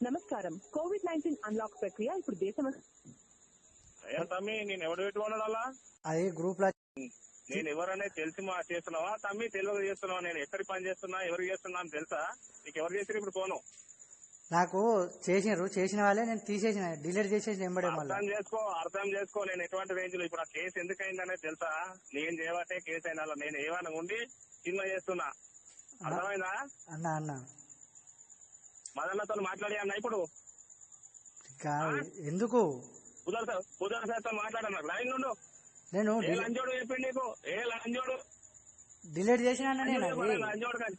నమస్కారం. Covid nineteen unlock ప్రక్రియ ఇప్పుడు దేశం తమ్మి నేను ఎవడు పెట్టుకున్నాడు అలా అది గ్రూప్లో నేను ఎవరనే తెలిసి మా చేస్తున్నావా? తమ్మి తెలియక చేస్తున్నావా? నేను ఎక్కడి పని చేస్తున్నా ఎవరికి చేస్తున్నా అని తెలుసా? నీకు ఎవరు చేసిరు ఇప్పుడు ఫోను? నాకు చేసినారు చేసిన వాళ్ళే నేను తీసేసిన డిలీట్ చేసేసిన ఎంబడే మళ్ళీ. అర్థం చేసుకో అర్థం చేసుకో నేను ఎటువంటి రేంజ్లో ఇప్పుడు ఆ కేసు ఎందుకు అయిందనేది తెలుసా? నేను చేయబట్టే కేసు అయినా నేను ఏమైనా ఉండి సినిమా చేస్తున్నా. అర్థమైందా? అన్న అన్న. మదన్లతో మాట్లాడి అన్న ఇప్పుడు? ఎందుకు? కుదర్ సార్ కుదర్ సార్తో మాట్లాడన్నా లైన్ నుండు నేను ఏ లంజోడు చెప్పిండు నీకు? ఏ లంజోడు? డిలీట్ చేసిన లంజోడు కానీ.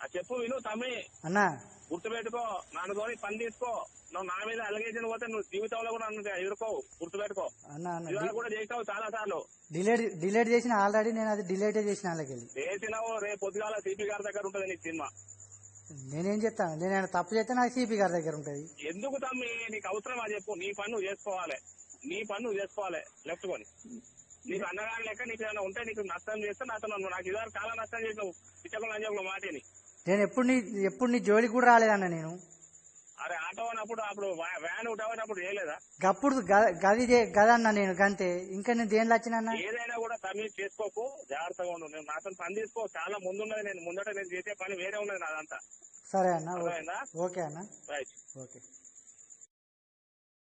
ఆ చెప్పు విను తమ్మి. అన్న. గుర్తుపెట్టుకో నన్ను తోని పని తీసుకో. నువ్వు నా మీద అలిగేషన్ పోతే నువ్వు జీవితంలో కూడా నన్ను ఎదుర్కోవు గుర్తుపెట్టుకో. కూడా చేసావు చాలా సార్లు. డిలీట్ డిలీట్ చేసిన ఆల్రెడీ నేను అది డిలీట్ చేసిన వాళ్ళకి వెళ్ళి చేసినావు రేపు పొద్దుగాల సిపి గారి దగ్గర ఉంటుంది నీకు సినిమా. నేనేం చెప్తాను నేను ఏమైనా తప్పు చేస్తే నాకు సిపి గారి దగ్గర ఉంటుంది. ఎందుకు తమ్మి? నీకు అవసరమా చెప్పు. నీ పని నువ్వు చేసుకోవాలి. నీ పని నువ్వు చేసుకోవాలి. లెఫ్ట్ కొని. నీకు అన్నగాని లెక్క నీకు ఏమైనా ఉంటే నీకు నష్టం చేస్తే నాతో నన్ను నాకు ఇదివరకు చాలా నష్టం చేసినావు. పిచ్చకులు అంజకులు మాటని. నేను ఎప్పుడు నీ ఎప్పుడు నీ జోలికి కూడా రాలేదన్న నేను. అరే ఆటో అన్నప్పుడు అప్పుడు వ్యా- వ్యాన్ ఉటవనప్పుడు చేయలేదా? గప్పుడు గ- గది చే- గదన్న నేను గంతే. ఇంకా నేను దేనిలో వచ్చిన ఏదైనా కూడా తమ్మి చేసుకోకు జాగ్రత్తగా ఉండు. నేను నాతో పని తీసుకో. చాలా ముందున్నది నేను. ముందట నేను చేసే పని వేరే ఉన్నది నాదంతా. సరే అన్న ఓకే. అన్న. Right okay.